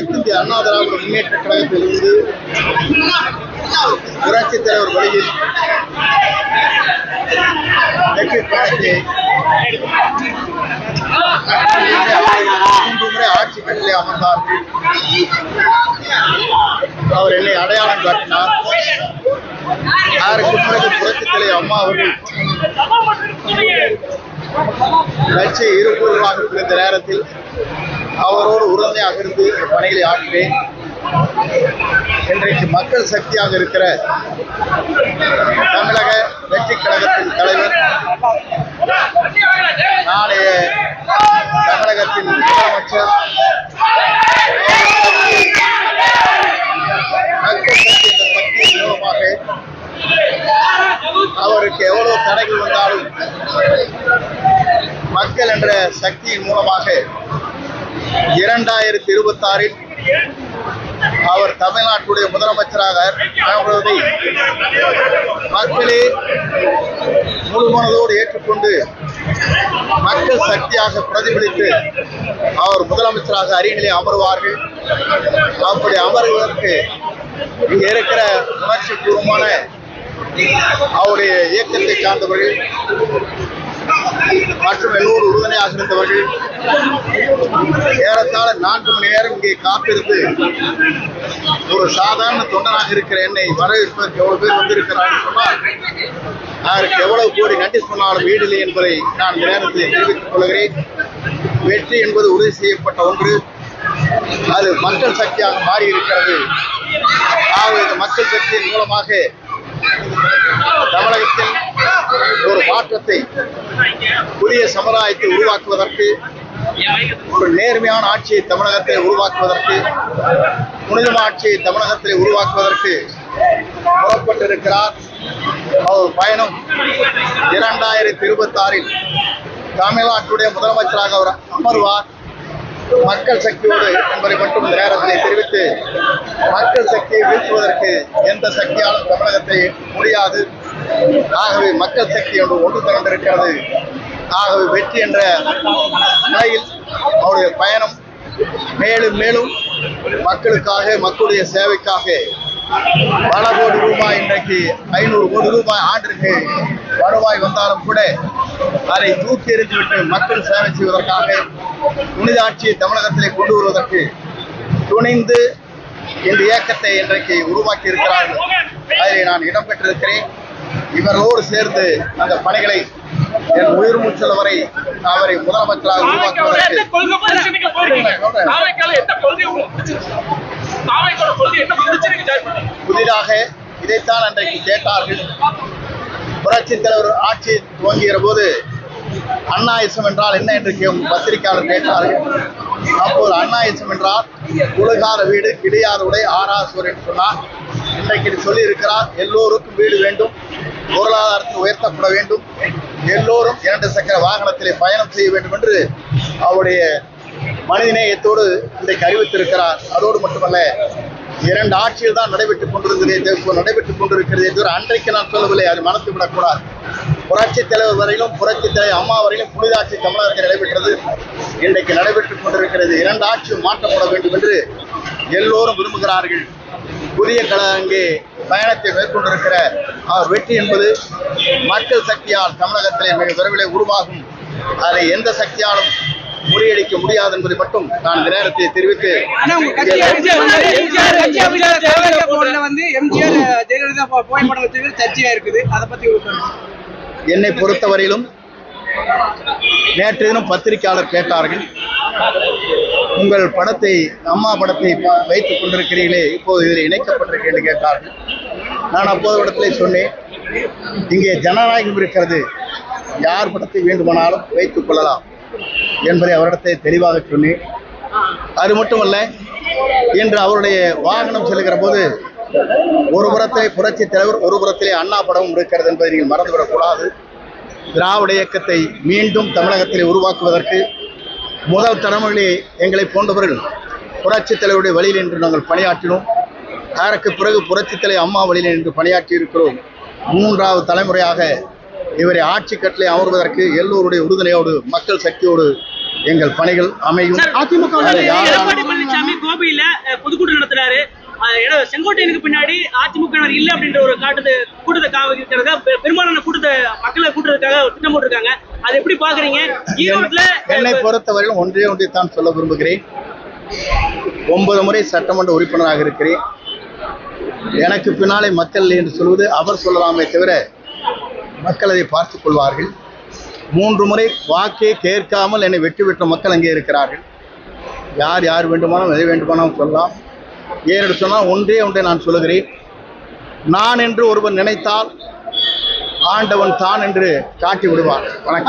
அனைத்து இந்திய அண்ணா திராவிட முன்னேற்ற கழகத்திலிருந்து புரட்சித் தலைவர் வழியில் மூன்று முறை ஆட்சி கட்டிலே அமர்ந்தார்கள் அவர் என்னை அடையாளம் காட்டினார். அதற்கு பிறகு புரட்சித் தலைவர் அம்மா அவர்கள் கட்சி இருப்பூர்வமாக இருந்த நேரத்தில் அவரோடு உறுதுணையாக இருந்து இந்த பணிகளை ஆற்றுவேன். இன்றைக்கு மக்கள் சக்தியாக இருக்கிற தமிழக வெற்றி கழகத்தின் தலைவர் நாளைய தமிழகத்தின் முதலமைச்சர் மக்கள் சக்தி என்ற சக்தியின் மூலமாக அவருக்கு எவ்வளவு தடைகள் வந்தாலும் மக்கள் என்ற சக்தியின் மூலமாக இரண்டாயிரத்தி இருபத்தி ஆறில் அவர் தமிழ்நாட்டுடைய முதலமைச்சராக ஆகுவதை மக்களே முழுமனதோடு ஏற்றுக்கொண்டு மக்கள் சக்தியாக பிரதிபலித்து அவர் முதலமைச்சராக அரியணையிலே அமருவார்கள். அப்படி அமருவதற்கு இங்க இருக்கிற உணர்ச்சி பூர்வமான அவருடைய இயக்கத்தை சார்ந்தவர்கள் மற்றும் எல்லோரும் உறுதுணையாக இருந்தவர்கள் ஏறத்தாழ நான்கு மணி நேரம் இங்கே காத்திருந்து ஒரு சாதாரண தொண்டனாக இருக்கிற என்னை வரவேற்பதற்கு எவ்வளவு பேர் வந்திருக்கிறார்கள் சொன்னால் அதற்கு எவ்வளவு கோடி நன்றி சொன்னாலும் வீடில்லை என்பதை நான் இந்த நேரத்தில் தெரிவித்துக் கொள்கிறேன். வெற்றி என்பது உறுதி செய்யப்பட்ட ஒன்று. அது மக்கள் சக்தியாக மாறியிருக்கிறது. ஆகவே இந்த மக்கள் சக்தியின் மூலமாக தமிழகத்தில் ஒரு மாற்றத்தை புதிய சமுதாயத்தை உருவாக்குவதற்கு ஒரு நேர்மையான ஆட்சியை தமிழகத்தை உருவாக்குவதற்கு புனிதமான ஆட்சியை தமிழகத்தில் உருவாக்குவதற்கு புறப்பட்டிருக்கிறார். அவர் பயணம் இரண்டாயிரத்தி இருபத்தி ஆறில் தமிழ்நாட்டுடைய முதலமைச்சராக அவர் அமர்வார். மக்கள் சக்தியோடு என்பதை மட்டும் இந்த நேரத்தில் தெரிவித்து மக்கள் சக்தியை வீழ்த்துவதற்கு எந்த சக்தியாலும் தமிழகத்தை முடியாது? ஆகவே மக்கள் சக்தி என்று ஒன்று திரண்டிருக்கிறது ஆகவே வெற்றி என்ற நிலையில் அவருடைய பயணம் மேலும் மேலும் மக்களுக்காக மக்களுடைய சேவைக்காக பல கோடி ரூபாய் இன்றைக்கு ஐநூறு கோடி ரூபாய் ஆண்டிற்கு வருவாய் வந்தாலும் கூட அதை தூக்கி எறிந்துவிட்டு மக்கள் சேவை செய்வதற்காக புனித ஆட்சியை தமிழகத்திலே கொண்டு வருவதற்கு துணிந்து இந்த இயக்கத்தை இன்றைக்கு உருவாக்கி இருக்கிறார்கள் அதில் நான் இடம்பெற்றிருக்கிறேன் இவர்களோடு சேர்ந்து அந்த பணிகளை என் உயிர் மூச்சல் வரை அவரை முதலமைச்சராக உருவாக்குவதற்கு புதிதாக இதைத்தான் அன்றைக்கு கேட்டார்கள். புரட்சி தலைவர் ஆட்சி துவங்குகிற போது அண்ணாயிசம் என்றால் என்ன என்று கே- பத்திரிகையாளர் கேட்டார்கள். அப்போது அண்ணாயிசம் என்றால் உலகார வீடு கிடையாத உடை ஆறாசுவர் என்று சொன்னார். இன்றைக்கு சொல்லி இருக்கிறார் எல்லோருக்கும் வீடு வேண்டும் பொருளாதாரத்தை உயர்த்தப்பட வேண்டும் எல்லோரும் இரண்டு சக்கர வாகனத்திலே பயணம் செய்ய வேண்டும் என்று அவருடைய மனிதநேயத்தோடு இன்றைக்கு அறிவித்திருக்கிறார். அதோடு மட்டுமல்ல இரண்டு ஆட்சியில் தான் நடைபெற்றுக் கொண்டிருந்தது நடைபெற்றுக் கொண்டிருக்கிறது என்று அன்றைக்கு நான் சொல்லவில்லை அது மனத்து விடக்கூடாது புரட்சி தலைவர் வரையிலும் புரட்சி தலைவர் அம்மா வரையிலும் புனித ஆட்சி தமிழகத்தில் நடைபெற்றது. இன்றைக்கு நடைபெற்றுக் கொண்டிருக்கிறது. இரண்டு ஆட்சியும் மாற்றப்பட வேண்டும் என்று எல்லோரும் விரும்புகிறார்கள். புதிய கழக அங்கே பயணத்தை மேற்கொண்டிருக்கிற அவர் வெற்றி என்பது மக்கள் சக்தியால் தமிழகத்திலே மிக விரைவில் உருவாகும். அதை எந்த சக்தியாலும் முறியடிக்க முடியாது என்பதை மட்டும் நான் இந்த நேரத்தில் தெரிவித்து வந்து எம்ஜிஆர் ஜெயலலிதா புகைப்படம் சர்ச்சையா இருக்குது? அதை பத்தி. என்னை பொறுத்தவரையிலும் நேற்று தினம் பத்திரிகையாளர் கேட்டார்கள். உங்கள் படத்தை அம்மா படத்தை ப- வைத்துக் கொண்டிருக்கிறீர்களே இப்போது இதில் இணைக்கப்பட்டிருக்கேன் என்று கேட்டார்கள். நான் அப்போது இடத்துல சொன்னேன் இங்கே ஜனநாயகம் இருக்கிறது. யார் படத்தை வேண்டுமானாலும் வைத்துக் கொள்ளலாம் என்பதை அவரிடத்தை தெளிவாக சொன்னேன். அது மட்டுமல்ல இன்று அவருடைய வாகனம் செல்கிற போது ஒரு புறத்திலே புரட்சி தலைவர் ஒரு புறத்திலே அண்ணா படமும் இருக்கிறது என்பதை நீங்கள் மறந்துவிடக்கூடாது. திராவிட இயக்கத்தை மீண்டும் தமிழகத்திலே உருவாக்குவதற்கு முதல் தலைமுறையிலே எங்களை போன்றவர்கள் புரட்சி தலைவருடைய வழியில் என்று நாங்கள் பணியாற்றினோம். அதற்கு பிறகு புரட்சி தலைவர் அம்மா வழியில் என்று பணியாற்றி இருக்கிறோம் மூன்றாவது தலைமுறையாக இவரை ஆட்சி கட்டளை அமர்வதற்கு எல்லோருடைய உறுதுணையோடு மக்கள் சக்தியோடு எங்கள் பணிகள் அமையும். அதிமுக கோபியில நடத்துறாரு. ஆஹ் ஏன்னா செங்கோட்டையனுக்கு பின்னாடி அதிமுகவினர் இல்ல அப்படின்ற ஒரு காட்டுது கூட்டத்தை காவிக்கிறதுக்காக பெரும்பாலான கூட்டத்தை மக்களை கூட்டுறதுக்காக திட்டம் போட்டிருக்காங்க. அதை எப்படி பாக்குறீங்க? ஈரோட்ல என்னை பொறுத்தவரையிலும் ஒன்றே ஒன்றை தான் சொல்ல விரும்புகிறேன். ஒன்பது முறை சட்டமன்ற உறுப்பினராக இருக்கிறேன். எனக்கு பின்னாலே மக்கள் என்று சொல்வது அவர் சொல்லலாமே தவிர மக்கள் அதை பார்த்துக் கொள்வார்கள். மூன்று முறை வாக்கே கேட்காமல் என்னை வெற்றி பெற்ற மக்கள் அங்கே இருக்கிறார்கள். யார் யார் வேண்டுமானாலும் எதை வேண்டுமானாலும் சொல்லலாம். ஏனென்று சொன்னால் ஒன்றே ஒன்றை நான் சொல்லுகிறேன். நான் என்று ஒருவன் நினைத்தால் ஆண்டவன் தான் என்று காட்டி விடுவான் வணக்கம்.